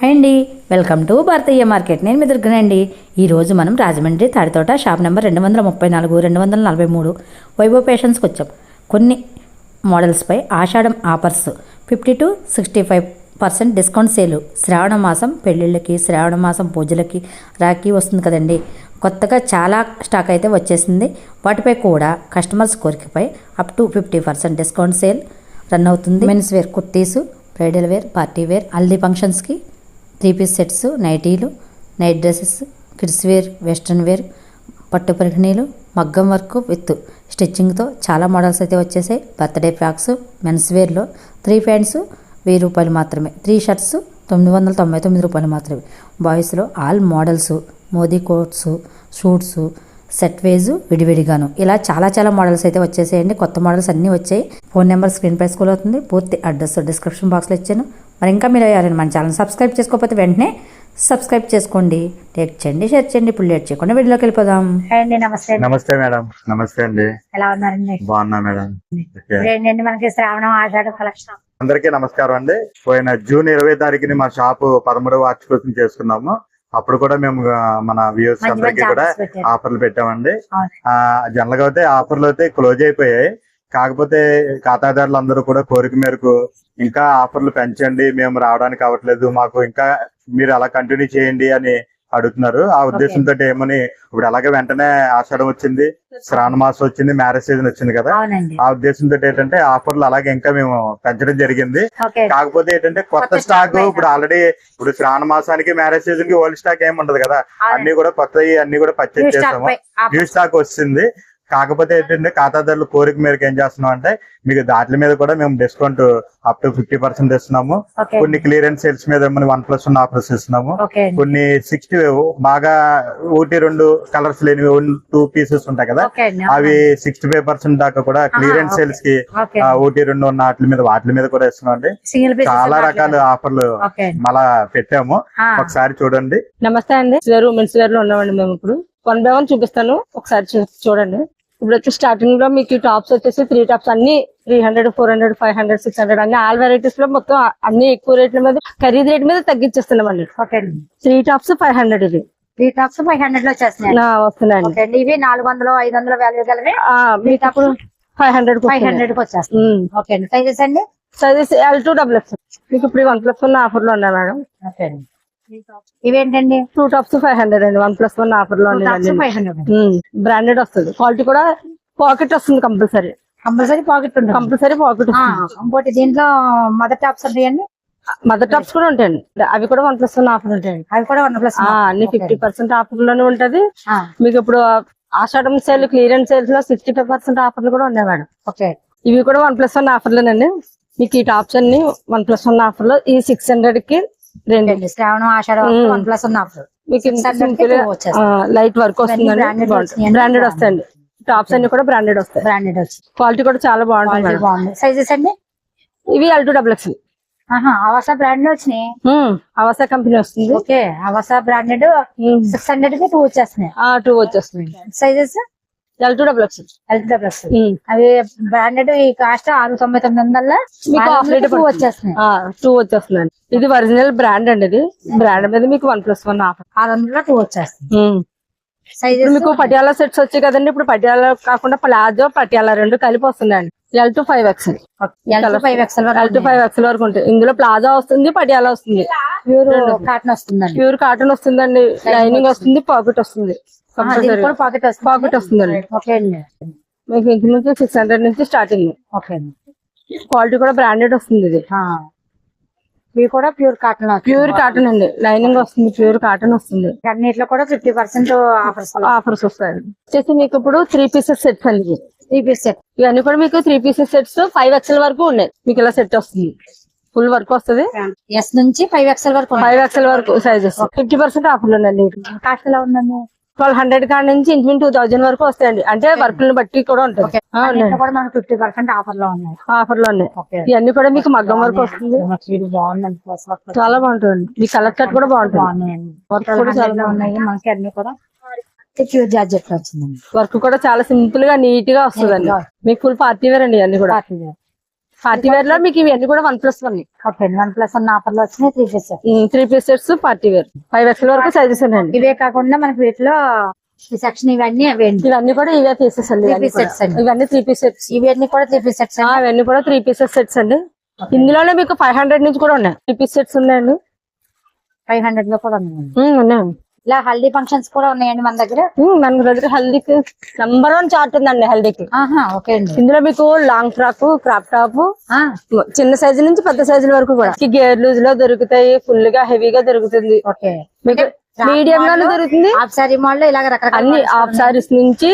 Hi అండి. Welcome to Bharatiya market. నేను మీ దుర్గనండి ఈరోజు మనం రాజమండ్రి తాడితోట షాప్ నెంబర్ రెండు వందల ముప్పై నాలుగు రెండు వందల నలభై మూడు వైభవ్ పేషన్స్కి వచ్చాం. కొన్ని మోడల్స్పై Ashadam offers. Fifty to sixty five percent discount sale. శ్రావణ మాసం పెళ్ళిళ్ళకి శ్రావణ మాసం పూజలకి రాఖీ వస్తుంది కదండి. కొత్తగా చాలా స్టాక్ అయితే వచ్చేసింది. వాటిపై కూడా customers కోరికపై up to fifty percent discount sale run అవుతుంది. Men's wear kurtis bridal wear party wear haldi ఫంక్షన్స్కి త్రీ పీస్ సెట్స్ నైటీలు night dresses kids wear western wear పట్టు పరిగణీలు మగ్గం వర్క్ విత్ స్టిచ్చింగ్తో చాలా మోడల్స్ అయితే వచ్చేసాయి. బర్త్డే ఫ్రాక్స్ మెన్స్ వేర్లో త్రీ ప్యాంట్స్ వెయ్యి రూపాయలు మాత్రమే. త్రీ షర్ట్స్ తొమ్మిది వందల తొంభై తొమ్మిది రూపాయలు మాత్రమే. బాయ్స్లో all models Modi coats suits set వేజు విడివిడిగాను. ఇలా చాలా చాలా మోడల్స్ అయితే వచ్చేసాయండి. కొత్త మోడల్స్ అన్నీ వచ్చాయి. ఫోన్ నెంబర్ స్క్రీన్ పై స్కూల్ అవుతుంది. పూర్తి అడ్రస్ డిస్క్రిప్షన్ బాక్స్లో ఇచ్చాను. మరి ఇంకా మీరు ఎవరైనా మన ఛానల్ సబ్స్క్రైబ్ చేసుకోకపోతే వెంటనే సబ్స్క్రైబ్ చేసుకోండి టేక్ చేయండి షేర్ చేయండి ఇప్పుడు లేట్ చేయకుండా వీడియోలోకి వెళ్ళిపోదాం. హాయ్ అండి నమస్తే అండి. నమస్తే మేడం నమస్తే అండి. ఎలా ఉన్నారండి? బాగున్నా మేడం. ఓకే. ఏంటండి మనకి శ్రావణం ఆషాఢ కలెక్షన్ అందరికీ నమస్కారం అండి. పోయిన జూన్ ఇరవై తారీఖుని మా షాపు పదమూడవ వార్షికోత్సవం చేసుకున్నాము. అప్పుడు కూడా మేము మన మంచి అందరికీ కూడా. ఆఫర్లు పెట్టామండి. జనరల్గా అయితే ఆఫర్లు అయితే క్లోజ్ అయిపోయాయి. కాకపోతే ఖాతాదారులు అందరూ కూడా కోరిక మేరకు ఇంకా ఆఫర్లు పెంచండి మేము రావడానికి అవ్వట్లేదు మాకు ఇంకా మీరు అలా కంటిన్యూ చేయండి అని అడుగుతున్నారు. ఆ ఉద్దేశంతో ఏమని ఇప్పుడు అలాగే వెంటనే ఆషాఢం వచ్చింది శ్రావణ మాసం వచ్చింది మ్యారేజ్ సీజన్ వచ్చింది కదా ఆ ఉద్దేశంతో ఏంటంటే ఆఫర్లు అలాగే ఇంకా మేము పెంచడం జరిగింది. కాకపోతే ఏంటంటే కొత్త కొత్త స్టాక్ ఇప్పుడు ఆల్రెడీ ఇప్పుడు శ్రావణ మాసానికి మ్యారేజ్ సీజన్కి ఓల్డ్ స్టాక్ ఏమి ఉండదు కదా అన్ని కూడా కొత్తవి అన్ని కూడా పర్చేజ్ ఆఫర్. న్యూ స్టాక్ వచ్చింది. కాకపోతే ఏంటంటే ఖాతాదారులు కోరిక మేరకు ఏం చేస్తున్నాం అంటే మీకు దాట్ల మీద కూడా మేము discount up to fifty percent ఇస్తున్నాము. కొన్ని క్లియరెన్స్ సేల్స్ మీద వన్ ప్లస్ వన్ ఆఫర్స్ ఇస్తున్నాము. కొన్ని సిక్స్టీ బాగా ఒకటి రెండు కలర్స్ లేనివి టూ పీసెస్ ఉంటాయి కదా. అవి సిక్స్టీ ఫైవ్ పర్సెంట్ దాకా కూడా క్లియరెన్స్. సేల్స్కి ఒకటి రెండు ఉన్న వాటి మీద వాటి మీద కూడా ఇస్తున్నాం అండి. చాలా రకాల ఆఫర్లు మళ్ళా పెట్టాము. ఒకసారి చూడండి. నమస్తే అండి. వేరు మెన్స్ వేర్లో ఉన్నామండి మేము ఇప్పుడు. వన్ బై వన్ చూపిస్తాను. ఒకసారి చూ- చూడండి. ఇప్పుడు వచ్చి స్టార్టింగ్లో మీకు టాప్స్ వచ్చేసి త్రీ టాప్స్ అన్ని three hundred four hundred five hundred six hundred అన్ని ఆల్ వెరైటీస్లో మొత్తం అన్ని ఎక్కువ రేట్ల మీద ఖరీదు రేట్ మీద తగ్గించేస్తున్నామండి. ఓకే అండి త్రీ టాప్స్ ఫైవ్ హండ్రెడ్ ఇది త్రీ టాప్స్ ఫైవ్ హండ్రెడ్లో అండి. ఇవి నాలుగు వందలు ఐదు వందల వాల్యూ గలవి మీకు అప్పుడు ఫైవ్ హండ్రెడ్ ఫైవ్ హండ్రెడ్కి వచ్చేస్తాయి ఓకే అండి. సైజెస్ అండి? Sizes L to double X మీకు ఇప్పుడు వన్ ప్లస్ వన్ ఆఫర్లో ఉన్నాయి మేడం. ఓకే అండి. ఇవేంటండి? టూ టాప్స్ ఫైవ్ హండ్రెడ్ అండి. వన్ ప్లస్ వన్ ఆఫర్లో ఫైవ్ హండ్రెడ్ బ్రాండెడ్ వస్తుంది. క్వాలిటీ కూడా పాకెట్ వస్తుంది కంపల్సరీ కంపల్సరీ పాకెట్ ఉంటుంది. కంపల్సరీ పాకెట్ ఇంకోటి దీంట్లో మదర్ టాప్స్ ఉంటాయండి మదర్ టాప్స్ కూడా ఉంటాయండి. అవి కూడా వన్ ప్లస్ వన్ ఆఫర్ ఉంటాయండి. అవి కూడా వన్ ప్లస్ అన్ని ఫిఫ్టీ పర్సెంట్ ఆఫర్లోనే ఉంటది. మీకు ఇప్పుడు ఆషాఢం సేల్ క్లియరెన్స్ సేల్స్లో సిక్స్టీ ఫైవ్ పర్సెంట్ ఆఫర్లు కూడా ఉన్నాయి మేడం. ఓకే. ఇవి కూడా వన్ ప్లస్ వన్ ఆఫర్లేనండి మీకు ఈ టాప్స్ అన్ని వన్ ప్లస్ వన్ ఆఫర్లో ఈ సిక్స్ హండ్రెడ్కి రెండు. శ్రావణం ఆషాఢ. వన్ ప్లస్ ఆఫర్ మీకు 600 కి two వచ్చేస్తాయి. లైట్ వర్క్ వస్తుందండి. బ్రాండెడ్ వస్తాయండి. టాప్స్ అన్ని కూడా బ్రాండెడ్ వస్తాయి. బ్రాండెడ్ వచ్చి. క్వాలిటీ కూడా చాలా బాగుంటుంది. బాగుంది. సైజెస్ అండి? ఇవి L to double X Avasa brand వచ్చినాయి. అవసా కంపెనీ వస్తుంది. ఓకే అవసా బ్రాండెడ్ సిక్స్ హండ్రెడ్కి టూ వచ్చేస్తున్నాయి. టూ వచ్చేస్తుంది sizes L to double X అవి బ్రాండెడ్ ఈ కాస్ట్ ఆరు తొంభై తొమ్మిది వందల మీకు ఆఫ్ టూ వచ్చేస్తున్నాయి. టూ ఇది ఒరిజినల్ బ్రాండ్ అండి ఇది. బ్రాండ్ మీద మీకు వన్ ప్లస్ వన్ ఆఫర్ ఆరు వందల టూ వచ్చేస్తున్నాయి. ఇప్పుడు సైజెస్ మీకు పటియాలా సెట్స్ వచ్చాయి కదండి. ఇప్పుడు పటియాలా కాకుండా ప్లాజో పటియాలా రెండు కలిపి వస్తున్నాయండి. L to five X XL L to five X వరకు ఉంటాయి. ఇందులో ప్లాజా వస్తుంది పటియాలా వస్తుంది. ప్యూర్ కాటన్ వస్తుందండి. ప్యూర్ కాటన్ వస్తుందండి. లైనింగ్ వస్తుంది. పాకెట్ వస్తుంది. పాకెట్ పాకెట్ వస్తుందండి. మీకు ఇంటి నుంచి సిక్స్ హండ్రెడ్ నుంచి స్టార్టింగ్ ఓకే క్వాలిటీ కూడా బ్రాండెడ్ వస్తుంది ఇది. ఇవి కూడా ప్యూర్ కాటన్ ప్యూర్ కాటన్ అండి. లైనింగ్ వస్తుంది ప్యూర్ కాటన్ వస్తుంది. అన్నిట్లో కూడా ఫిఫ్టీ పర్సెంట్ ఆఫర్స్ ఆఫర్స్ వస్తాయండి. వచ్చేసి మీకు ఇప్పుడు త్రీ పీసెస్ సెట్స్ అండి. త్రీ పీస్ సెట్ ఇవన్నీ కూడా మీకు three pieces sets five XL వరకు ఉన్నాయి. మీకు ఇలా సెట్ వస్తుంది. ఫుల్ వర్క్ వస్తుంది. ఎస్ నుంచి ఫైవ్ ఎక్స్ఎల్ వరకు ఫైవ్ ఎక్స్ఎల్ వరకు సైజెస్ ఫిఫ్టీ పర్సెంట్ ఆఫర్లు ఉన్నాయండి కాస్ట్ ఎలా ఉందండి? ట్వెల్వ్ హండ్రెడ్ కాడ నుంచి ఇంచుమించు టూ థౌజండ్ వరకు వస్తాయండి. అంటే వర్క్ని బట్టి కూడా ఉంటుంది. ఫిఫ్టీ పర్సెంట్ ఆఫర్లో ఉన్నాయి. ఆఫర్లో ఉన్నాయి ఇవన్నీ కూడా మీకు మగ్గం వరకు వస్తుంది. చాలా బాగుంటుంది. మీ కలర్ కట్ కూడా బాగుంటుంది. వర్క్ కూడా చాలా చాలా ఉన్నాయి. మనకి అన్ని కూడా ప్యూర్ జార్జెట్ వచ్చిందండి. వర్క్ కూడా చాలా సింపుల్గా నీట్గా వస్తుందండి. మీకు ఫుల్ పార్టీ వేర్ అండి అన్ని కూడా. పార్టీ వేర్ లో మీకు ఇవన్నీ కూడా one plus one okay one plus one ఆఫర్లో వచ్చినాయి three piece three piece sets party wear five X వరకు సైజెస్ ఉన్నాయండి ఇవే కాకుండా మనకి వీటిలో సెక్షన్ ఇవన్నీ ఇవన్నీ కూడా ఇవే పీసెస్ అండి ఇవన్నీ త్రీ పీస్ సెట్స్ ఇవన్నీ కూడా త్రీ పీస్ సెట్స్ ఇవన్నీ కూడా త్రీ పీసెస్ సెట్స్ అండి. ఇందులోనే మీకు ఫైవ్ హండ్రెడ్ నుంచి కూడా ఉన్నాయి. త్రీ పీస్ సెట్స్ ఉన్నాయండి. ఫైవ్ హండ్రెడ్లో కూడా ఉన్నాయండి. ఇలా హల్దీ ఫంక్షన్స్ కూడా ఉన్నాయండి మన దగ్గర? మన దగ్గర హల్దీకి నంబర్ వన్ చార్ట్ ఉందండి హల్దీకి. ఓకే అండి. ఇందులో మీకు లాంగ్ ఫ్రాక్ క్రాప్ టాప్ చిన్న సైజు నుంచి పెద్ద సైజుల వరకు కూడా. గేర్ లూజ్లో దొరుకుతాయి ఫుల్గా హెవీగా దొరుకుతుంది. ఓకే. మీకు మీడియం గానే దొరుకుతుంది? హాఫ్ సారీ మోడల్ ఇలాగ రకరకాల అన్ని హాఫ్ సారీస్ నుంచి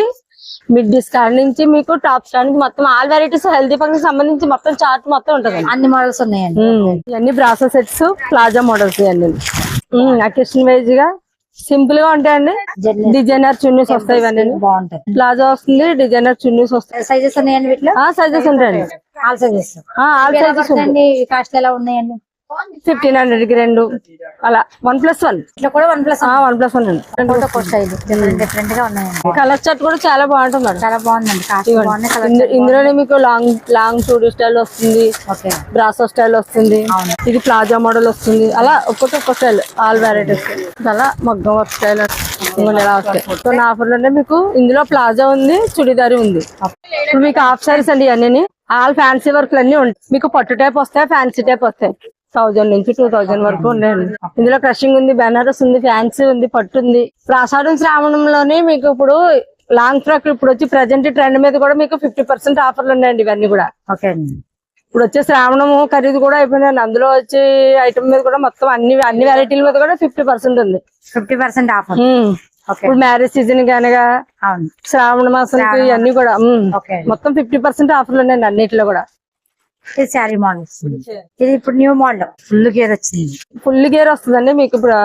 మిడ్ డిస్కౌంట్ నుంచి మీకు టాప్ స్టాండ్ నుంచి మొత్తం ఆల్ వెరైటీస్ హెల్దీ ఫంక్షన్ సంబంధించి మొత్తం చార్ట్ మొత్తం ఉంటుంది అన్ని మోడల్స్ ఉన్నాయండి. ఇవన్నీ బ్రాసో సెట్స్ ప్లాజా మోడల్స్ ఇవన్నీ. అకేషన్ వైజ్గా సింపుల్గా ఉంటాయండి. డిజైనర్ చున్నీస్ వస్తాయి ఇవన్నీ. బాగుంటాయి. ప్లాజా వస్తుంది డిజైనర్ చున్నీస్ వస్తాయి. సైజెస్ ఉన్నాయండి వీటిలో? ఆ సైజెస్ ఉంటాయండి. ఆల్ సైజెస్ ఆల్ కాస్ట్ ఎలా ఉన్నాయండి? ఫిఫ్టీన్ హండ్రెడ్కి రెండు. అలా వన్ ప్లస్ వన్. ఇట్లా కూడా one plus one. Plus one different డిఫరెంట్గా ఉన్నాయండి. కలర్ చార్ట్ కూడా చాలా బాగుంటుంది మేడం చాలా బాగుందండి. ఇందులోనే మీకు లాంగ్ లాంగ్ చూడు స్టైల్ వస్తుంది. బ్రాసో స్టైల్ వస్తుంది. ఇది ప్లాజా మోడల్ వస్తుంది. అలా ఒక్కొక్క ఒక్క స్టైల్ ఆల్ వెరైటీస్ అలా మగ్గం వర్క్ స్టైల్ ఇలా వస్తాయి. ఆఫర్లు అంటే మీకు ఇందులో ప్లాజా ఉంది చుడిదారి ఉంది. మీకు హాఫ్ సారీస్ అండి ఇవన్నీ ఆల్ ఫ్యాన్సీ వర్క్ అన్ని ఉంటాయి. మీకు పట్టు టైప్ వస్తాయి? ఫ్యాన్సీ టైప్ వస్తాయి? థౌజండ్ నుంచి టూ థౌజండ్ వరకు ఉన్నాయండి ఇందులో క్రషింగ్ ఉంది బెనారస్ ఉంది ఫ్యాన్సీ ఉంది పట్టు ఉంది. ఆషాఢం శ్రావణంలోనే మీకు ఇప్పుడు లాంగ్ ఫ్రాక్ ఇప్పుడు వచ్చి ప్రజెంట్ ట్రెండ్ మీద కూడా మీకు ఫిఫ్టీ పర్సెంట్ ఆఫర్లు ఉన్నాయండి ఇవన్నీ కూడా. ఓకే ఇప్పుడు వచ్చే శ్రావణము ఖరీదు కూడా అయిపోయిందండి. అందులో వచ్చే ఐటమ్ మీద కూడా మొత్తం అన్ని అన్ని వెరైటీల మీద కూడా ఫిఫ్టీ పర్సెంట్ ఉంది. ఫిఫ్టీ పర్సెంట్ ఆఫర్ ఇప్పుడు మ్యారేజ్ సీజన్ అవును. శ్రావణ మాసంకి ఇవన్నీ కూడా మొత్తం ఫిఫ్టీ పర్సెంట్ ఆఫర్లు ఉన్నాయండి అన్నిటిలో కూడా. ఇది శారీ మోడల్ ఇది ఇప్పుడు న్యూ మోడల్ ఫుల్ గేర్ వచ్చింది. ఫుల్ గేర్ వస్తుందండి మీకు ఇప్పుడు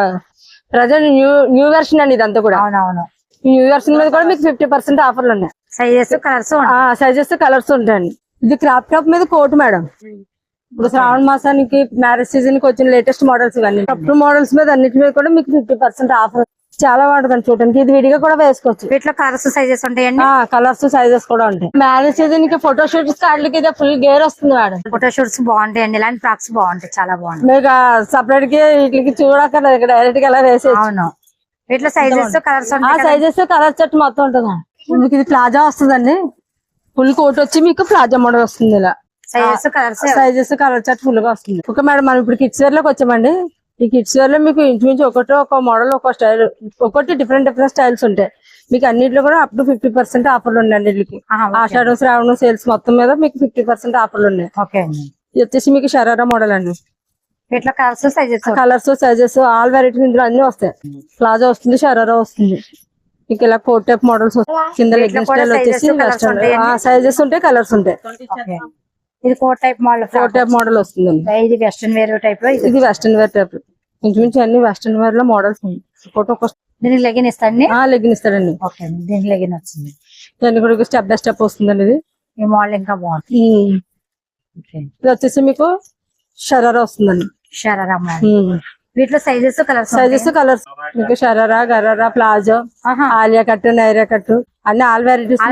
ప్రజెంట్ న్యూ న్యూ వెర్షన్ అండి ఇదంతా కూడా. అవునవును. ఈ న్యూ వెర్షన్ మీద కూడా మీకు ఫిఫ్టీ పర్సెంట్ ఆఫర్లు ఉన్నాయి. సైజెస్ కలర్స్ సైజెస్ కలర్స్ ఉంటాయండి. ఇది క్రాప్ టాప్ మీద కోట్ మేడం. ఇప్పుడు శ్రావణ మాసానికి మ్యారేజ్ సీజన్కి వచ్చిన లేటెస్ట్ మోడల్స్ ఇవన్నీ. అప్పుడు మోడల్స్ మీద అన్నిటి మీద కూడా మీకు ఫిఫ్టీ పర్సెంట్ ఆఫర్ చాలా బాగుంటుంది చూడడానికి ఇది విడిగా కూడా వేసుకోవచ్చు. వీటిలో కలర్స్ సైజెస్ ఉంటాయండి? కలర్స్ సైజెస్ కూడా ఉంటాయి. మ్యారేజ్ సీజన్కి ఫోటో షూట్స్ కార్డులకి ఇదే ఫుల్ గేర్ వస్తుంది మేడం ఫోటో షూట్స్ బాగుంటాయండి ఇలాంటి ఫ్రాక్స్ బాగుంటాయి. చాలా బాగుంటాయి. మీకు సపరేట్కి వీటికి చూడక్కర్లేదు. ఇక్కడ డైరెక్ట్గా ఎలా వేసేయచ్చు. అవును. వీటిలో sizes colours sizes colour set మొత్తం ఉంటుంది మీకు ఇది ప్లాజా వస్తుందండి. ఫుల్ కోట్ వచ్చి మీకు ప్లాజా మోడల్ వస్తుంది ఇలా. Sizes colours sizes colour chart ఫుల్గా వస్తుంది. ఓకే మేడం మనం ఇప్పుడు కిడ్స్ వేర్లోకి వచ్చామండి. ఈ కిడ్స్ వేర్లో మీకు ఇంచుమించు ఒకటి ఒక మోడల్ ఒక స్టైల్ ఒకటి డిఫరెంట్ డిఫరెంట్ స్టైల్స్ ఉంటాయి. మీకు అన్నిట్లో కూడా అప్ టు ఫిఫ్టీ పర్సెంట్ ఆఫర్లు ఉన్నాయి అన్నిటికి. ఆషాఢం శ్రావణం సేల్స్ మొత్తం మీద మీకు ఫిఫ్టీ పర్సెంట్ ఆఫర్లు ఉన్నాయి. ఇది వచ్చేసి మీకు షరారా మోడల్ అండి. Colours sizes colours sizes all varieties ఇందులో అన్ని వస్తాయి. ప్లాజా వస్తుంది షరారా వస్తుంది. మీకు ఇలా కోట్ టైప్ మోడల్స్ కింద కూడా స్టైల్ వచ్చేసి? సైజెస్ ఉంటాయి కలర్స్ ఉంటాయి ఇది coat type model coat type model వస్తుందండి. ఇది వెస్టర్న్ వేర్ టైప్ ఇది? వెస్టర్న్ వేర్ టైప్ ఇంచుమించు అన్ని వెస్టర్న్ వేర్లో మోడల్స్ దీనికి లెగిన్ ఇస్తాండి లెగ్గిన్ ఇస్తాడండి. ఓకే అండి దీనికి లెగిన్ వచ్చింది. దాన్ని కూడా స్టెప్ బై స్టెప్ వస్తుందండి ఇది. ఈ మోడల్ ఇంకా బాగుంది. ఇది వచ్చేసి మీకు షరారా వస్తుందండి. షరారా మోడల్ వీటిలో సైజెస్ కలర్స్ సైజెస్ కలర్స్ మీకు sharara gharara palazzo Alia cut Naira cut అన్ని ఆల్ వెరైటీస్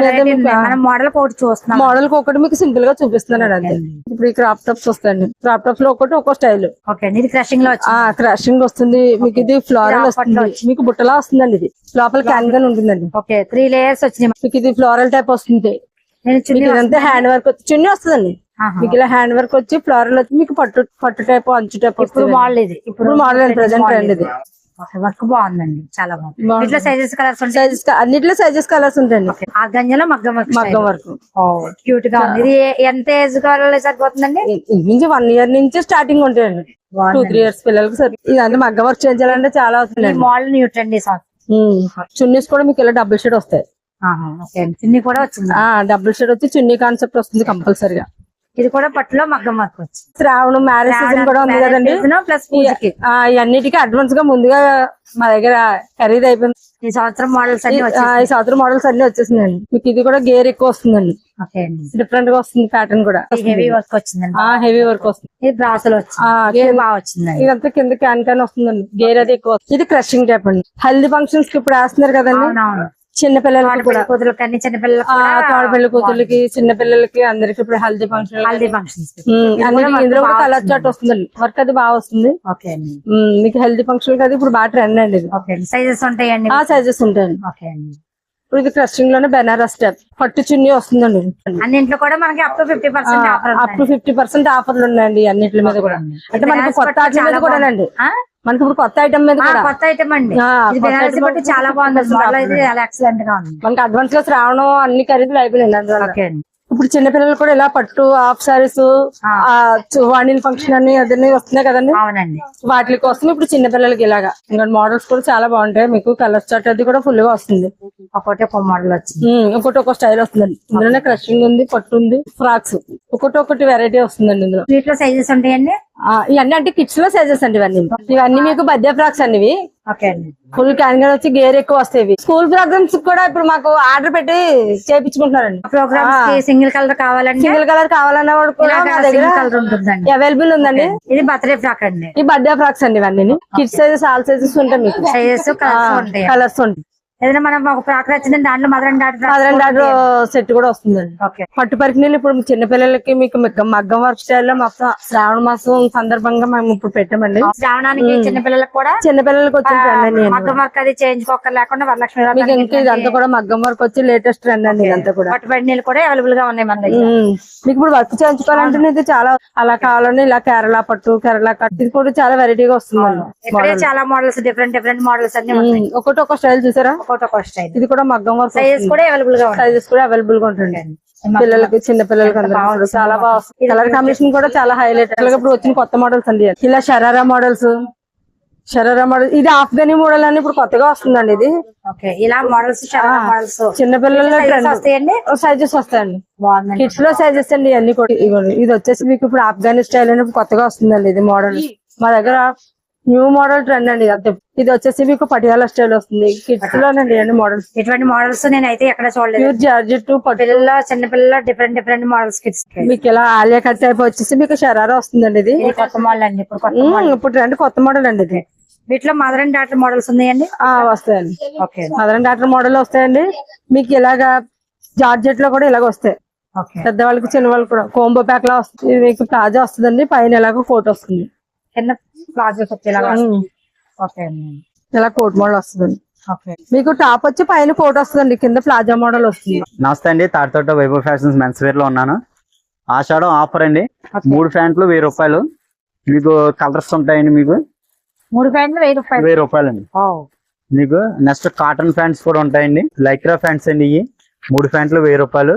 మోడల్ కోట్ చూస్తున్నాం. మోడల్ ఒకటి మీకు సింపుల్గా చూపిస్తున్నాడు అంతే. ఇప్పుడు ఈ క్రాప్ టాప్స్ వస్తాయండి. క్రాప్ టాప్స్లో ఒకటి ఒక్కో స్టైల్ అండి. ఇది క్రషింగ్లో క్రషింగ్ వస్తుంది. మీకు ఇది ఫ్లోరల్ వస్తుంది. మీకు బుట్టలా వస్తుందండి ఇది. లోపల క్యాన్ గన్ ఉంటుందండి. ఓకే. త్రీ లేయర్స్ వచ్చినాయి. మీకు ఇది ఫ్లోరల్ టైప్ వస్తుంది. హ్యాండ్ వర్క్ వచ్చి చున్నీ వస్తుందండి. మీకు ఇలా హ్యాండ్ వర్క్ వచ్చి ఫ్లోరల్ వచ్చి మీకు పట్టు పట్టు టైప్ అంచు టైప్ ఇప్పుడు మోడల్ ఇది ఇప్పుడు మోడల్ ప్రెసెంట్ ట్రెండ్ ఇది. వర్క్ బాగుందండి. చాలా బాగుంది. సైజెస్ కలర్స్ ఉంటాయి. సైజెస్ అన్నిట్లో సైజెస్ కలర్స్ ఉంటాయండి. ఆ గంజలో మగ్గం వర్క్ మగ్గం వర్క్. క్యూట్గా ఉంది. ఇది ఎంత ఏజ్ వాళ్ళు సరిపోతుందండి? నుంచి వన్ ఇయర్ నుంచి స్టార్టింగ్ ఉంటాయండి. టూ. త్రీ ఇయర్స్ పిల్లలకి సరి ఇదంతా మగ్గం వర్క్ చేయాలంటే చాలా ఈ అవుతుందండి మోడల్ న్యూ ట్రెండ్ చున్నీస్ కూడా మీకు ఇలా డబుల్ షేడ్ వస్తాయి. చున్నీ కూడా వచ్చింది? డబుల్ షేడ్ వచ్చి చున్నీ కాన్సెప్ట్ వస్తుంది కంపల్సరీగా ఇది కూడా పట్టులో మగ్గం వర్క్ శ్రావణం మ్యారేజ్ సీజన్ కూడా ఉంది కదండి. ప్లస్ పూజకి. ఇవన్నిటికీ అడ్వాన్స్గా ముందుగా మా దగ్గర ఖరీదు అయిపోయింది. ఈ సంవత్సరం మోడల్స్ అన్ని ఈ సంవత్సరం మోడల్స్ అన్ని వచ్చేసిందండి మీకు ఇది కూడా గేర్ ఎక్కువ వస్తుందండి. డిఫరెంట్గా వస్తుంది ప్యాటర్న్ కూడా. హెవీ వర్క్ వచ్చిందండి. ఆ హెవీ వర్క్ వస్తుంది. ఇది బ్రాసులు వచ్చింది. బాగా వచ్చిందండి. ఇదంతా కింద క్యాన్ క్యాన్ వస్తుందండి. గేర్ అది ఎక్కువ. ఇది క్రషింగ్ టైప్ అండి. హల్దీ ఫంక్షన్స్కి ఇప్పుడు వేస్తున్నారు కదండి. అవునవును చిన్న పిల్లలకి కూడా. కూతురులకి అన్ని చిన్న పిల్లలకి ఆ, తోడపిల్లి కూతుర్లకి చిన్న పిల్లలకి అందరికి ఇప్పుడు హల్దీ ఫంక్షన్ హల్దీ ఫంక్షన్స్ అన్నిటికీ ఇందులో కూడా కలర్ చాట్ వస్తుందండి. వర్క్ అది బాగా వస్తుంది. ఓకే మీకు హెల్దీ ఫంక్షన్ అది ఇప్పుడు బాగా ట్రెండ్ అండి సైజెస్ ఉంటాయండి. ఆ సైజెస్ ఉంటాయండి. ఓకే అండి. ఇప్పుడు ఇది క్రస్టింగ్లోనే బెనారస్ స్టెప్ పట్టు చున్నీ వస్తుందండి. అన్నింట్లో కూడా మనకి up to fifty percent up to fifty percent ఆఫర్లు ఉన్నాయండి అన్నిటి మీద కూడా. అంటే మనకి కొత్త మీద కూడా అండి మనకి ఇప్పుడు కొత్త ఐటమ్ మీద కూడా. కొత్త ఐటమ్ అండి. చాలా బాగుంది. ఎక్సలెంట్గా ఉంది. మనకి అడ్వాన్స్గా శ్రావణం అన్ని ఖరీదులు అయిపోయినాయి ఇప్పుడు చిన్న పిల్లలు కూడా ఇలా పట్టు హాఫ్ సారీస్ వాణిల్ ఫంక్షన్ అని అదన్నీ వస్తున్నాయి కదండి? అవునండి. వాటి కోసం ఇప్పుడు చిన్న పిల్లలకి ఇలాగా. ఇంకా మోడల్స్ కూడా చాలా బాగుంటాయి. మీకు కలర్ చార్ట్ అది కూడా ఫుల్గా వస్తుంది. ఒకటి ఒక మోడల్ వచ్చింది. ఒకటి ఒక స్టైల్ వస్తుందండి. ఇందులోనే క్రషింగ్ ఉంది పట్టు ఉంది ఫ్రాక్స్ ఒకటి ఒకటి వెరైటీ వస్తుందండి ఇందులో. వీటిలో సైజెస్ ఉంటాయండి? ఇవన్నీ అంటే కిడ్స్లో సైజెస్ అండి ఇవన్నీ. ఇవన్నీ మీకు బర్త్డే ఫ్రాక్స్ అండి ఇవి ఓకే అండి. ఫుల్ క్యాన్గా వచ్చి గేర్ ఎక్కువ వస్తాయి. స్కూల్ ప్రోగ్రామ్స్ కూడా ఇప్పుడు మాకు ఆర్డర్ పెట్టి చేపించుకుంటున్నారండి. ప్రోగ్రామ్స్ సింగిల్ కలర్ కావాలంటే సింగిల్ కలర్ కావాలన్నా కూడా మా దగ్గర కలర్ ఉంటుందండి. అవైలబుల్ ఉందండి. ఇది బర్త్డే ఫ్రాక్ అండి. ఈ బర్త్డే ఫ్రాక్స్ అండి ఇవన్నీ కిడ్స్ సైజెస్ ఆల్ సైజెస్ ఉంటాయి మీకు. సైజెస్ కలర్స్ ఉంటాయి. ఏదైనా మనం ఒక ఫ్రాక్ నచ్చింది దాంట్లో mother daughter mother daughter set కూడా వస్తుందండి. ఓకే. పట్టు పరికిణీలు ఇప్పుడు చిన్న పిల్లలకి మీకు మగ్గం- వర్క్ స్టైల్లో మొత్తం శ్రావణ మాసం సందర్భంగా మేము ఇప్పుడు పెట్టామండి. శ్రావణానికి చిన్న పిల్లలకు కూడా చిన్న పిల్లలకి వచ్చిన ట్రెండ్ అండి ఇవన్నీ. మగ్గం వర్క్ అది చేయించుకోక లేకుండా వరలక్ష్మి మీకు ఇంకా ఇదంతా కూడా మగ్గం వర్క్ వచ్చి లేటెస్ట్ ట్రెండ్ అండి ఇదంతా కూడా. పట్టు బండిలు కూడా అవైలబుల్గా ఉన్నాయి మన. మీకు ఇప్పుడు వర్క్ చేయించుకోవాలంటే ఇది చాలా అలా కావాలని ఇలా కేరళ పట్టు కేరళ కట్. ఇది కూడా చాలా వెరైటీగా ఇక్కడే చాలా మోడల్స్ డిఫరెంట్ డిఫరెంట్ మోడల్స్ అన్ని. ఒకటి ఒక స్టైల్ చూసారా? ఒకటి ఒక స్టైల్ ఇది కూడా మగ్గం వర్క్ సైజెస్ కూడా అవైలబుల్గా సైజెస్ కూడా అవైలబుల్గా ఉంటుంది. పిల్లలకి చిన్న పిల్లలకి కూడా చాలా బాగా కలర్ కాంబినేషన్ కూడా చాలా హైలైట్ ఇప్పుడు వచ్చిన కొత్త మోడల్స్ అండి ఇలా షరారా మోడల్స్ షరారా మోడల్ ఇది ఆఫ్ఘనీ మోడల్ అని ఇప్పుడు కొత్తగా వస్తుందండి ఇది. ఓకే ఇలా మోడల్స్ మోడల్స్ చిన్న పిల్లల సైజెస్ వస్తాయండి? కిడ్స్లో సైజెస్ అండి ఇవన్నీ కూడా. ఇది వచ్చేసి మీకు ఇప్పుడు ఆఫ్ఘనీ స్టైల్ అని కొత్తగా వస్తుందండి ఇది మోడల్ మా దగ్గర న్యూ మోడల్ ట్రెండ్ అండి ఇది అంతే. ఇది వచ్చేసి మీకు పటియాలా స్టైల్ వస్తుంది. కిడ్స్ లోనండి ఇవన్నీ మోడల్స్. ఇటువంటి మోడల్స్ నేను అయితే ఎక్కడ చూడలేదు. జార్జెట్ పిల్లల చిన్న పిల్లల డిఫరెంట్ డిఫరెంట్ మోడల్స్ కిడ్స్ మీకు ఇలా ఆలియా కట్ టైప్ వచ్చేసి మీకు షరారా వస్తుందండి ఇది. కొత్త మోడల్ అండి. ఇప్పుడు ఇప్పుడు ట్రెండ్ కొత్త మోడల్ అండి ఇది. వీటిలో మదర్ అండ్ డాటర్ మోడల్స్ ఉన్నాయండి? ఆ వస్తాయండి. ఓకే. మదర్ డాక్టర్ మోడల్ వస్తాయండి. మీకు ఇలాగా జార్జెట్లో కూడా ఇలాగ వస్తాయి. పెద్దవాళ్ళకి చిన్న వాళ్ళకి కూడా. కోంబో ప్యాక్ లా వస్తుంది మీకు ప్లాజా వస్తుందండి. పైన ఇలాగ కోట్ వస్తుంది. చిన్న ప్లాజోస్ వచ్చేలాగా ఉమ్, ఓకే అండి ఇలా కోట్ మోడల్ వస్తుందండి. మీకు టాప్ వచ్చి పైన కోట్ వస్తుందండి కింద ప్లాజా మోడల్ వస్తుంది. నమస్తే అండి తాటితోట వైభవ్ ఫ్యాషన్స్ మెన్స్ వేర్లో ఉన్నాను. ఆషాఢం ఆఫర్ అండి. మూడు ప్యాంట్లు వెయ్యి రూపాయలు. మీకు కలర్స్ ఉంటాయండి మీకు? మూడు ప్యాంట్లు వెయ్యి రూపాయలు. వెయ్యి రూపాయలు అండి మీకు నెక్స్ట్ కాటన్ ప్యాంట్స్ కూడా ఉంటాయండి. లైక్రా ప్యాంట్స్ అండి ఇవి. మూడు ప్యాంట్లు వెయ్యి రూపాయలు.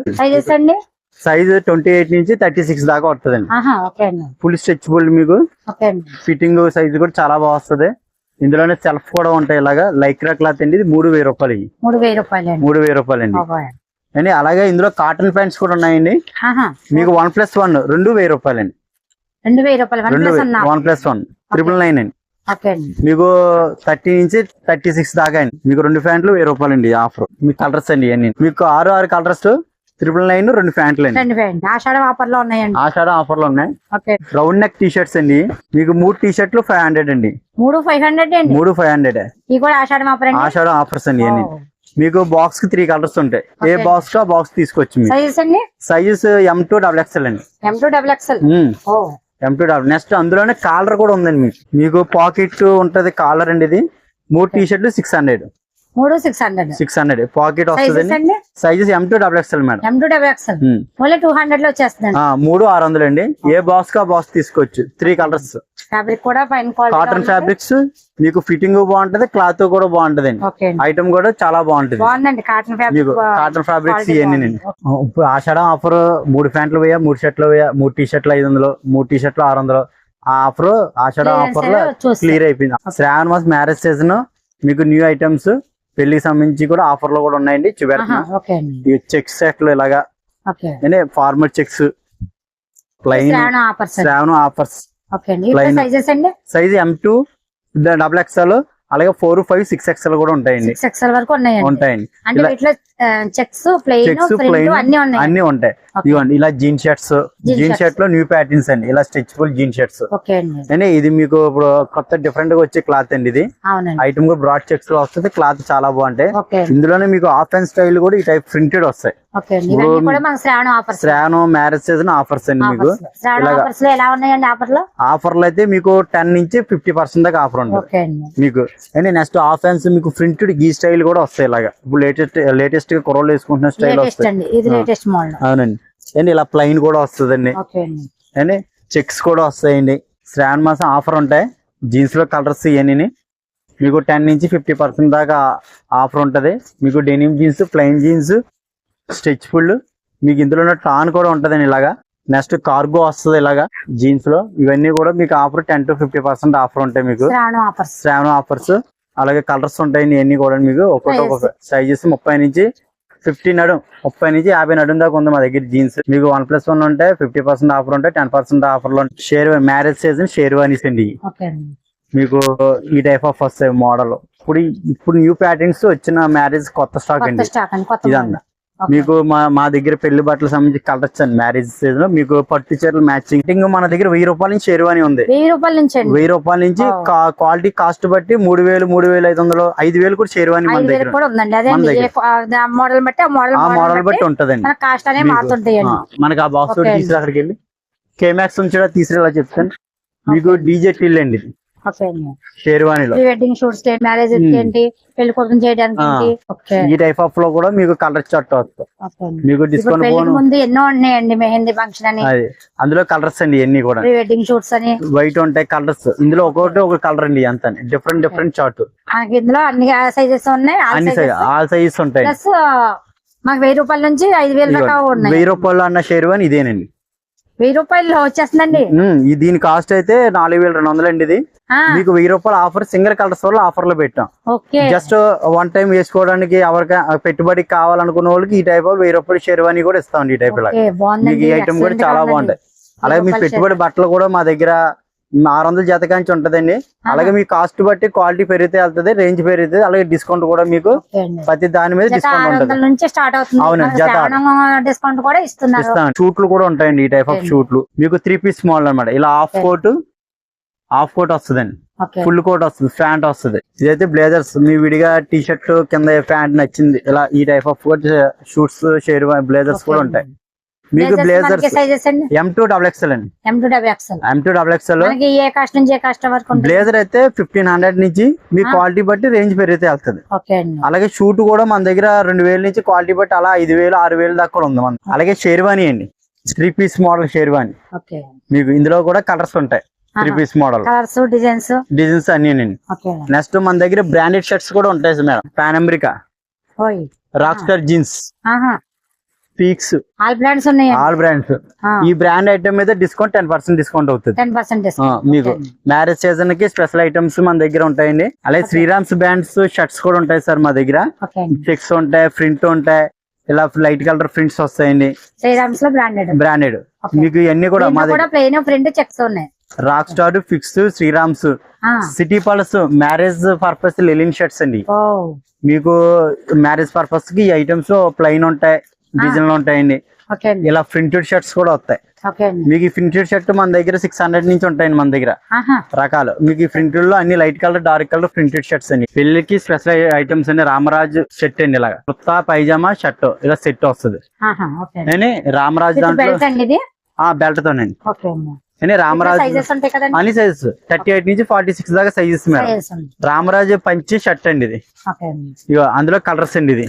సైజ్ ట్వంటీ ఎయిట్ నుంచి థర్టీ సిక్స్ దాకా వస్తుందండి. ఫుల్ స్ట్రెచబుల్ మీకు. ఫిట్టింగ్ సైజ్ కూడా చాలా బాగా వస్తుంది. ఇందులోనే సెల్ఫ్ కూడా ఉంటాయి ఇలాగా. లైక్రా క్లాత్ అండి ఇది మూడు వెయ్యి రూపాయలు మూడు వెయ్యి రూపాయలు అండి. మూడు వెయ్యి రూపాయలు అండి. అలాగే ఇందులో కాటన్ ప్యాంట్స్ కూడా ఉన్నాయండి. మీకు వన్ ప్లస్ వన్ రెండు వెయ్యి రూపాయలు అండి. రెండు వెయ్యి రూపాయలు one plus one triple nine అండి. మీకు థర్టీ నుంచి థర్టీ సిక్స్ దాకా అండి. మీకు రెండు ప్యాంట్లు వెయ్యి రూపాయలు అండి ఆఫర్. మీ కలర్స్ అండి మీకు ఆరు ఆరు కలర్స్ ట్రిపుల్ నైన్ రెండు ప్యాంట్లు అండి. ఆషాఢం ఆఫర్లో ఉన్నాయండి. ఆషాఢం ఉన్నాయి. రౌండ్ నెక్ టీ షర్ట్స్ అండి. మీకు మూడు టీ షర్ట్లు ఫైవ్ హండ్రెడ్ అండి. మూడు ఫైవ్ హండ్రెడ్ అండి? మూడు ఫైవ్ హండ్రెడ్. ఆషాఢం ఆఫర్స్ అండి ఇవన్నీ. మీకు బాక్స్కి త్రీ కలర్స్ ఉంటాయి. ఏ. బాక్స్ కా బాక్స్ తీసుకోవచ్చు మీరు sizes M to double XL అండి. M to double XL M to double next అందులోనే కాలర్ కూడా ఉందండి మీకు. మీకు పాకెట్ ఉంటది కాలర్ అండి ఇది. మూడు టీ షర్ట్లు సిక్స్ హండ్రెడ్ మూడు six hundred six hundred pocket అండి? Sizes M to double XL madam. M to double XL. Only two హండ్రెడ్లో వచ్చేస్తుందండి. ఆ, మూడు ఆరు వందలు అండి ఏ బాక్స్ కా బాక్స్ తీసుకోవచ్చు. త్రీ కలర్స్ ఫ్యాబ్రిక్ కూడా ఫైన్ కాటన్ ఫ్యాబ్రిక్స్ మీకు ఫిట్టింగ్ బాగుంటది క్లాత్ కూడా బాగుంటది ఐటమ్ కూడా చాలా బాగుంటది. బాగుందండి కాటన్ ఫ్యాబ్రిక్ కాటన్ ఫ్యాబ్రిక్స్ ఇవన్నీ. ఇప్పుడు ఆషాఢం ఆఫర్ మూడు ప్యాంట్లు వేయ మూడు షర్ట్లు వేయ మూడు టీ షర్ట్లు ఐదు వందలు మూడు టీ షర్ట్లు ఆరు వందలు. ఆ ఆఫర్ ఆషాఢం ఆఫర్లో. క్లియర్ అయిపోయింది. శ్రావణ మాస్ మ్యారేజ్ సీజన్ మీకు న్యూ ఐటమ్స్ పెళ్ళికి సంబంధించి కూడా ఆఫర్లో కూడా ఉన్నాయండి. అండి. ఈ చెక్స్ సెట్లు ఇలాగా. అంటే formal checks plain Shravana offers size M to double XL అలాగే ఫోర్ ఫైవ్ సిక్స్ ఎక్స్ఎల్ కూడా ఉంటాయండి. ఉంటాయండి. చెక్స్ ప్లెయిన్ అన్ని ఉన్నాయి. అన్ని ఉంటాయి. ఇవ్వండి ఇలా జీన్ షర్ట్స్ జీన్. షర్ట్లో న్యూ ప్యాటర్న్స్ అండి. ఇలా స్ట్రెచ్బుల్ జీన్ షర్ట్స్ అండి. ఇది మీకు ఇప్పుడు కొత్త డిఫరెంట్గా వచ్చే క్లాత్ అండి ఇది. ఐటమ్ కూడా బ్రాడ్ చెక్స్లో వస్తుంది. క్లాత్ చాలా బాగుంటాయి. ఇందులోనే మీకు ఆఫ్ అండ్ స్టైల్ కూడా ఈ టైప్ ప్రింటెడ్ వస్తాయి. శ్రావణ మ్యారేజ్ సీజన్ ఆఫర్స్ అండి మీకు. ఆఫర్లు అయితే మీకు టెన్ నుంచి ఫిఫ్టీ పర్సెంట్ దాకా ఆఫర్ ఉంటుంది. మీకు అండ్. నెక్స్ట్ ఆఫ్ హ్యాండ్స్ మీకు ప్రింటెడ్ గీ స్టైల్ కూడా వస్తాయి ఇలాగా. ఇప్పుడు లేటెస్ట్ లేటెస్ట్ గా కుర్రోళ్ళు వేసుకుంటున్న స్టైల్ లేటెస్ట్. లేటెస్ట్ అవునండి. అండ్ ఇలా ప్లెయిన్ కూడా వస్తుందండి. అండి. చెక్స్ కూడా వస్తాయండి. శ్రావణ మాసం ఆఫర్ ఉంటాయి. జీన్స్లో కలర్స్ ఇవన్నీ మీకు టెన్ నుంచి ఫిఫ్టీ పర్సెంట్ దాకా ఆఫర్ ఉంటది. మీకు denim jeans plain jeans stretchable మీకు ఇందులో టాన్ కూడా ఉంటదండి ఇలాగా. నెక్స్ట్ కార్గో వస్తుంది ఇలాగా జీన్స్లో. ఇవన్నీ కూడా మీకు offer ten to fifty percent offer ఉంటాయి మీకు. శ్రావణ ఆఫర్స్ శ్రావణ ఆఫర్స్ అలాగే కలర్స్ ఉంటాయండి ఇవన్నీ కూడా మీకు. ఒక్కొక్క ఒక్కొక్క సైజెస్ ముప్పై నుంచి ఫిఫ్టీ నడు ముప్పై నుంచి యాభై నడుం దాకా ఉంది మా దగ్గర జీన్స్ మీకు వన్ ప్లస్ వన్ ఉంటాయి ఫిఫ్టీ పర్సెంట్ ఆఫర్ ఉంటాయి టెన్ పర్సెంట్ ఆఫర్లో షేర్ మ్యారేజ్ సీజన్ షేర్వానీస్ అండి. మీకు ఈ టైప్ ఆఫ్ వస్తాయి మోడల్ ఇప్పుడు ఇప్పుడు న్యూ ప్యాటర్న్స్ వచ్చిన మ్యారేజ్ కొత్త స్టాక్ అండి. స్టాక్ మీకు మా మా దగ్గర పెళ్ళి బట్టలు సంబంధించి కలర్స్ అండి మ్యారేజ్ సీజన్లో. మీకు పట్టు చీరలు మ్యాచింగ్ మన దగ్గర వెయ్యి రూపాయల నుంచి షేర్వానీ ఉంది. వెయ్యి రూపాయల నుంచి వెయ్యి రూపాయల నుంచి. క్వాలిటీ కాస్ట్ బట్టి మూడు వేలు మూడు వేలు ఐదు వందలు ఐదు వేలు కూడా మన దగ్గర. దగ్గర. మోడల్ బట్టి ఆ మోడల్ బట్టి ఉంటదండి. కాస్ట్ మారుతుంటాయండి. ఆ, మనకి ఆ బాక్స్ అక్కడికి వెళ్ళి. కేమాక్స్ నుంచి తీసుకురా చెప్తాను. మీకు డీజే టిల్ అండి pre wedding shoots marriage Hmm. ఏంటి పెళ్ళి కొడుకుని చేయడానికి ఈ టైప్ ఆఫ్లో కూడా మీకు కలర్ చార్ట్ అండి. మీకు డిస్కౌంట్ ముందు ఎన్నో ఉన్నాయండి మెహందీ ఫంక్షన్ అని. అది. అందులో కలర్స్ అండి ఇవన్నీ కూడా. వెడ్డింగ్ షూట్స్ అని. వైట్ ఉంటాయి కలర్స్ ఇందులో ఒక్కొక్కటి ఒక కలర్ అండి అంత డిఫరెంట్ డిఫరెంట్ చార్ట్ ఇందులో అన్ని సైజెస్ ఉన్నాయి అన్ని ఆల్ సైజెస్ ఉంటాయి. ప్లస్ మాకు వెయ్యి రూపాయల నుంచి ఐదు వేల దాకా ఉన్నాయి. వెయ్యి రూపాయలు అన్న షేర్వాని ఇదేనండి. వెయ్యి రూపాయలు వచ్చేస్తుందండి. దీని కాస్ట్ అయితే నాలుగు వేల రెండు వందలు అండి ఇది మీకు వెయ్యి రూపాయల ఆఫర్ సింగిల్ కలర్స్ వల్ల ఆఫర్లో పెట్టాం. జస్ట్ వన్ టైం వేసుకోవడానికి ఎవరికైనా పెట్టుబడికి కావాలనుకున్న వాళ్ళకి ఈ టైప్ వెయ్యి రూపాయలు షేర్వాణి కూడా ఇస్తామండి ఈ టైప్ మీకు ఈ ఐటమ్ కూడా చాలా. బాగుంటాయి. అలాగే మీ పెట్టుబడి బట్టలు కూడా మా దగ్గర ఆరు వందల జత కాంచి ఉంటదండి అలాగే మీ కాస్ట్ బట్టి క్వాలిటీ పెరిగితే వెళ్తుంది రేంజ్ పెరిగితే అలాగే డిస్కౌంట్ కూడా మీకు. ప్రతి దాని మీద డిస్కౌంట్ అవునండి, జత. డిస్కౌంట్ కూడా షూట్లు కూడా ఉంటాయండి ఈ టైప్ ఆఫ్. షూట్లు మీకు త్రీ పీస్ మోడల్ అన్నమాట. ఇలా హాఫ్. కోట్ హాఫ్ కోట్ వస్తుందండి. ఓకే. ఫుల్ కోట్ వస్తుంది ప్యాంట్ వస్తుంది. ఇదైతే బ్లేజర్స్ మీ విడిగా టీ షర్ట్ కింద ప్యాంట్ నచ్చింది. ఇలా ఈ టైప్ ఆఫ్ కోట్ షూట్స్ షేర్ బ్లేజర్స్ కూడా ఉంటాయి. మీకు అండి? ఎం టూ డబుల్ ఎక్స్ఎల్ అండి. M to double XL M to double XL A cost నుంచి ఏ కాస్ట్ వరకు బ్లేజర్ అయితే ఫిఫ్టీన్ హండ్రెడ్ నుంచి మీ. క్వాలిటీ బట్టి రేంజ్ పెరిగితే వెళ్తుంది. అలాగే షూట్ కూడా మన దగ్గర రెండు వేల నుంచి క్వాలిటీ బట్టి అలా ఐదు వేలు ఆరు వేలు దాకా ఉంది మన అలాగే షేర్వాణి అండి. త్రీ పీస్ మోడల్ షేర్వాణి మీకు ఇందులో కూడా కలర్స్ ఉంటాయి. Three piece model colours designs designs అన్ని నెక్స్ట్ మన దగ్గర బ్రాండెడ్ షర్ట్స్ కూడా ఉంటాయి madam. Pan America rock star jeans peaks. All brands ఉన్నాయి? ఆల్ బ్రాండ్స్ ఈ బ్రాండ్ ఐటమ్ మీద డిస్కౌంట్ టెన్ పర్సెంట్ డిస్కౌంట్ అవుతుంది. టెన్ పర్సెంట్ మీకు మ్యారేజ్ సీజన్కి స్పెషల్ ఐటమ్స్ మన దగ్గర ఉంటాయండి. అలాగే శ్రీరామ్స్ బ్రాండ్స్ షర్ట్స్ కూడా ఉంటాయి సార్ మా దగ్గర. చెక్స్ ఉంటాయి ప్రింట్ ఉంటాయి. ఇలా లైట్ కలర్ ప్రింట్స్ వస్తాయండి. శ్రీరామ్స్లో బ్రాండెడ్. బ్రాండెడ్. మీకు ఇవన్నీ కూడా మా దగ్గర ప్లెయిన్ ప్రింట్ చెక్స్ ఉన్నాయి. Rock star fix Sriram's. City pulse marriage purpose linen shirts అండి. మీకు మ్యారేజ్ పర్పస్కి ఈ ఐటమ్స్ ప్లెయిన్ ఉంటాయి. డిజైన్లు ఉంటాయండి. ఇలా ప్రింటెడ్ షర్ట్స్ కూడా వస్తాయి. మీకు ఈ ప్రింటెడ్ షర్ట్ మన దగ్గర సిక్స్ హండ్రెడ్ నుంచి ఉంటాయండి మన దగ్గర. రకాలు. మీకు ఈ ప్రింటెడ్లో అన్ని light colour dark colour printed shirts అండి. పెళ్ళికి స్పెషల్ ఐటమ్స్ అండి రామరాజ్ షర్ట్ అండి ఇలాగా. Kurta pyjama shirt. ఇలా సెట్ వస్తుంది. అని రామరాజ్ దాంట్లో బెల్ట్ తోనండి అని రామరాజ్ అన్ని సైజెస్ థర్టీ ఎయిట్ నుంచి ఫార్టీ సిక్స్ దాకా సైజెస్ మేడం. రామరాజు పంచి షర్ట్ అండి ఇది. ఓకే అండి. ఇగో అందులో కలర్స్ అండి ఇది.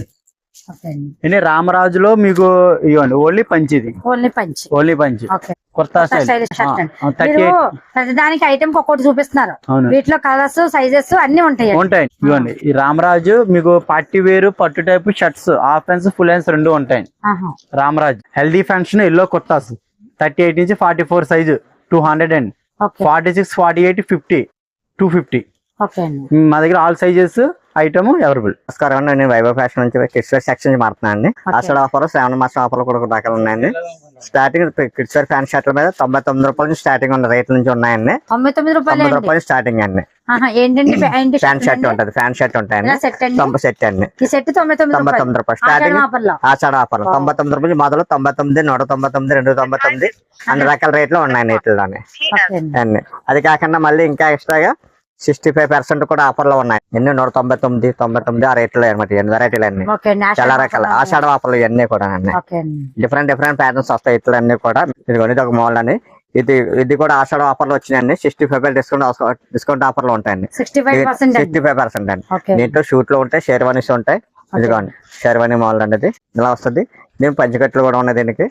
అని రామరాజులో మీకు ఇవ్వండి ఓన్లీ పంచి ఇది. ఓన్లీ పంచ్. ఓన్లీ పంచి. Okay kurta style. షర్ట్ అండి. థర్టీ మీరు ఎయిట్ ప్రతి దానికి ఐటమ్ ఒక్కొక్కటి చూపిస్తున్నారు. వీటిలో కలర్స్ సైజెస్ అన్ని ఉంటాయి. ఉంటాయి ఇవ్వండి. ఈ రామరాజు మీకు పార్టీ వేరు పట్టు type shirts half hands full hands రెండు ఉంటాయి. Ramraj. Healthy fashion yellow kurtas. Thirty eight నుంచి forty four size two hundred and. Forty six forty eight fifty two fifty. మా దగ్గర ఆల్ సైజెస్ ఐటమ్ అవైలబుల్ నమస్కారం అండి నేను వైభవ్ ఫ్యాషన్ నుంచి kids wear section నుంచి మారుతున్నాను అండి. అసలు ఆఫర్ శ్రావణ మాసం ఆఫర్లు కూడా రకాలు ఉన్నాయండి. స్టార్టింగ్ కిడ్స్ వేర్ ఫ్యాన్ షర్ట్ల మీద తొంభై తొమ్మిది రూపాయల నుంచి స్టార్టింగ్ ఉన్న రేట్ల నుంచి ఉన్నాయండి. తొంభై తొమ్మిది రూపాయలు స్టార్టింగ్ అండి. ఫ్యాన్ షర్ట్ ఉంటది ఫ్యాన్ షర్ట్ ఉంటాయండి. తొంభై సెట్ అండి. తొంభై తొమ్మిది రూపాయలు. స్టార్టింగ్ ఆషాఢ ఆఫర్ తొంభై తొమ్మిది రూపాయలు మొదలు తొంభై తొమ్మిది నూట తొంభై తొమ్మిది రెండు తొంభై తొమ్మిది అన్ని రకాల రేట్లు ఉన్నాయండి వీటిలోనే అండి. అది కాకుండా మళ్ళీ ఇంకా ఎక్స్ట్రాగా సిక్స్టీ ఫైవ్ పర్సెంట్ కూడా ఆఫర్లు ఉన్నాయి. ఎన్ని? నూట తొంభై తొమ్మిది తొంభై తొమ్మిది ఆ రేట్లు అనమాట ఎన్ని వెరైటీలు అన్ని. చాలా రకాల. ఆషాఢ ఆఫర్లు ఇవన్నీ కూడా అన్ని డిఫరెంట్ డిఫరెంట్ ప్యాటర్న్స్ వస్తాయి ఇట్లా అన్ని కూడా. ఇదిగోండి ఇది ఒక మోడల్ అని ఇది ఇది కూడా ఆషాఢ ఆఫర్లు వచ్చినాయండి సిక్స్టీ ఫైవ్ డిస్కౌంట్ డిస్కౌంట్ ఆఫర్లు ఉంటాయండి సిక్స్టీ ఫైవ్ పర్సెంట్ అండి. దీంట్లో షూట్లు ఉంటాయి షేర్వానీస్ ఉంటాయి. ఇదిగోండి షేర్వానీ మోడల్ అండి ఇది. ఇలా వస్తుంది. దీని పంచకట్లు కూడా ఉన్నాయి దీనికి.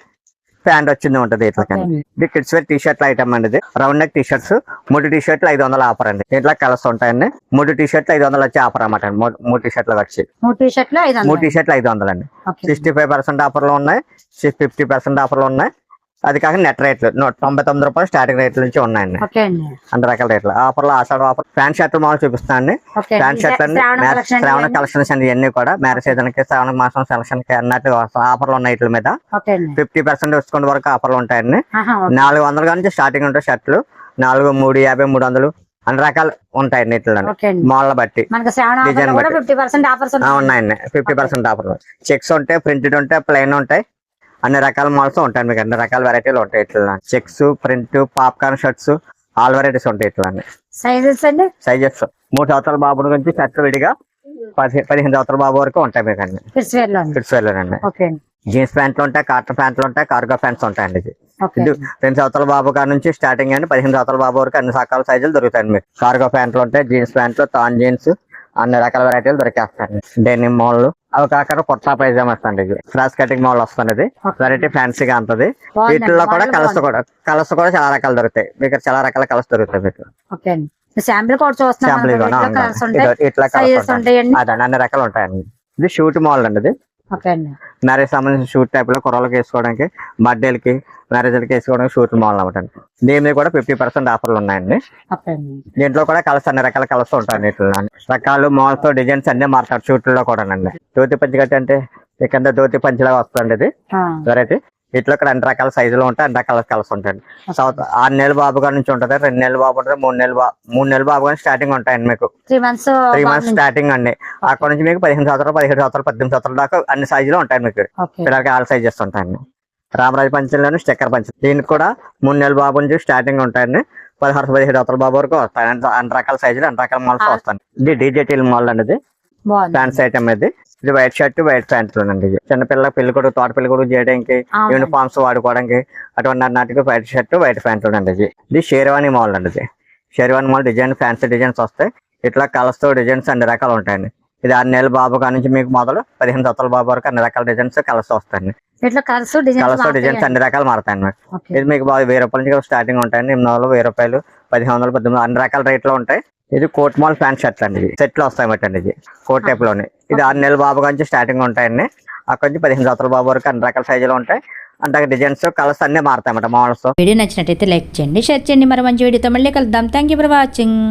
ప్యాంట్ వచ్చింది ఉంటది ఇట్లా. ఇది kids wear T shirt item అండి ఇది. రౌండ్ నెక్ టీ షర్ట్స్ మూడు టీ షర్ట్లు ఐదు వందల ఆఫర్ అండి. దీంట్లో కలర్స్ ఉంటాయండి. మూడు టీ షర్ట్లు ఐదు వందలు వచ్చి ఆఫర్ అన్నమాట మూడు- మూడు టీ షర్ట్లు వచ్చి. మూడు టీ షర్ట్లు ఐదు వందలు. అండి. సిక్స్టీ ఫైవ్ పర్సెంట్ ఆఫర్లు ఉన్నాయి. ఫిఫ్టీ పర్సెంట్ ఆఫర్లు ఉన్నాయి. అది కాక నెట్ రేట్లు నూట తొంభై తొమ్మిది రూపాయలు స్టార్టింగ్ రేట్ల నుంచి ఉన్నాయండి. అన్ని రకాల రేట్లు ఆఫర్లు ఆషాఢ ఆఫర్ ప్యాంట్ షర్ట్లు మామూలు చూపిస్తాను అండి. ప్యాంట్ అండి. షర్ట్ అండి శ్రావణ. కలెక్షన్స్ అండి ఇవన్నీ కూడా. మ్యారేజ్ సీజన్కి శ్రావణ మాసం సెలక్షన్కి అన్నట్టు ఆఫర్లు ఉన్నాయి వీటి మీద. ఫిఫ్టీ పర్సెంట్ డిస్కౌంట్ వరకు ఆఫర్లు ఉంటాయండి. నాలుగు వందల నుంచి స్టార్టింగ్ ఉంటాయి షర్ట్లు. నాలుగు మూడు యాభై మూడు వందలు. అన్ని రకాలు ఉంటాయండి అండి. మోడల్ బట్టి. కూడా బట్టి. ఉన్నాయండి. ఫిఫ్టీ పర్సెంట్ ఆఫర్లు. చెక్స్ ఉంటాయి ప్రింటెడ్ ఉంటాయి ప్లెయిన్ ఉంటాయి. అన్ని రకాల మోడల్స్ ఉంటాయి మీకు. అన్ని రకాల వెరైటీలు ఉంటాయి ఇట్లా. Checks print popcorn shirts all varieties ఉంటాయి ఇట్లా సైజెస్ అండి? సైజెస్ మూడు సంవత్సరాల బాబు నుంచి షర్ట్ విడిగా పది పదిహేను సంవత్సరాల బాబు వరకు ఉంటాయి మీకు అన్ని. కిడ్స్ వేర్ జీన్స్ ప్యాంట్లు ఉంటాయి కాటన్ ప్యాంట్లు ఉంటాయి కార్గో ప్యాంట్స్ ఉంటాయండి ఇది. రెండు సంవత్సరాల బాబు కాడ నుంచి స్టార్టింగ్ అండి పదిహేను సంవత్సరాల బాబు వరకు అన్ని రకాల సైజులు దొరుకుతాయండి మీకు. కార్గో ప్యాంట్లు ఉంటాయి జీన్స్ ప్యాంట్లు తాన్ జీన్స్ అన్ని రకాల వెరైటీలు దొరికేస్తాయండి. డెనిమ్ మోల్ అవి కాకుండా కుర్తా పైజామా వస్తుంది ఇది కటింగ్ మోల్ వస్తుంది వెరైటీ ఫ్యాన్సీగా ఉంటుంది. వీటిల్లో కూడా కలర్స్. కూడా కలర్స్ కూడా చాలా రకాలు దొరుకుతాయి. మీకు చాలా రకాల కలర్స్ దొరుకుతాయి మీకు. శాంపిల్ కూడా చూస్తున్నాం అన్ని రకాలు ఉంటాయండి. ఇది షూట్ ఓకే అండి మ్యారేజ్ సంబంధించిన షూట్ టైప్లో కుర్రలకు వేసుకోవడానికి బర్త్డేలకి మ్యారేజ్లకి వేసుకోవడానికి షూట్ మోడల్ అనమాట దీని మీద కూడా ఫిఫ్టీ పర్సెంట్ ఆఫర్లు ఉన్నాయండి. దీంట్లో కూడా కలర్స్ అన్ని రకాల కలర్స్ ఉంటాయి వీటిలో. రకాలు మాల్స్ డిజైన్స్ అన్ని మారుతారు. షూట్లో కూడా అండి ధోతి పంచి కట్టి అంటే కింద ధోతి పంచిలాగా వస్తుంది ఇది. వెరైటీ వీటిలో కూడా అన్ని రకాల సైజులు ఉంటాయి అన్ని రకాల కలర్స్ ఉంటాయండి సౌత్ ఆరు నెలల బాబు గారి నుంచి ఉంటుంది రెండు నెలల బాబు ఉంటుంది మూడు నెలల బాబు మూడు నెలల బాబు గారి స్టార్టింగ్ ఉంటాయండి మీకు. Three months three months starting అండి. అక్కడ నుంచి మీకు పదిహేను సంవత్సరాలు పదిహేడు సంవత్సరాలు పద్దెనిమిది సంవత్సరాల దాకా అన్ని సైజులు ఉంటాయి మీకు. పిల్లలకి ఆల్ సైజెస్ ఉంటాయండి రామరాజు పంచంలోని స్టిక్కర్ పంచం. దీనికి కూడా మూడు నెలల బాబు నుంచి స్టార్టింగ్ ఉంటాయండి. పదహారు పదిహేడు అవతల బాబు వరకు వస్తాయి. అన్ని రకాల సైజులు అన్ని రకాల మోడల్స్ వస్తాయి. ఇది అండి ఇది. బాగుంది. ప్యాంట్స్ ఐటమ్ ఇది. ఇది వైట్ షర్ట్ వైట్ ప్యాంట్స్ అండి ఇది చిన్న పిల్లల పెళ్ళి కూడా తోట పెళ్ళి కూడా చేయడానికి. యూనిఫామ్స్ వాడుకోవడానికి అటువంటి అన్నిటికీ వైట్ షర్ట్ వైట్ ప్యాంట్ అండి ఇది. షేర్వాణి మోడల్ అండి ఇది. Sherwani model design fancy designs వస్తాయి. ఇట్లా కలర్స్తో డిజైన్స్ అన్ని రకాలు ఉంటాయండి. ఇది ఆరు నెలల బాబు నుంచి మీకు మొదలు పదిహేను సంవత్సరాల బాబు వరకు అన్ని రకాల డిజైన్స్ కలర్స్ వస్తాయండి. ఇట్లా కలర్స్ డిజైన్స్ అన్ని రకాలు మారుతాయండి మీకు. ఓకే. ఇది మీకు బాగా వెయ్యి రూపాయల నుంచి స్టార్టింగ్ ఉంటాయండి. ఎనిమిది వందలు వెయ్యి రూపాయలు పదిహేను వందలు పద్దెనిమిది అన్ని రకాల రేట్లో ఉంటాయి. ఇది కోట్ మాల్ ప్యాంట్ షర్ట్ అండి ఇది. సెట్లు వస్తాయి అండి ఇది. కోట్ టైప్లోని ఇది ఆరు నెలల బాబు నుంచి స్టార్టింగ్ ఉంటాయండి. అక్కడ నుంచి పదిహేను సంవత్సరాల బాబు వరకు అన్ని రకాల సైజులు ఉంటాయి. అంటే డిజైన్స్ కలర్స్ అన్ని మారుతాయి అన్నమాట మోడల్స్ వీడియో నచ్చినట్టయితే లైక్ చేయండి షేర్ చేయండి. మరి మంచి వీడియోతో మళ్ళీ కలుద్దాం. Thank you for watching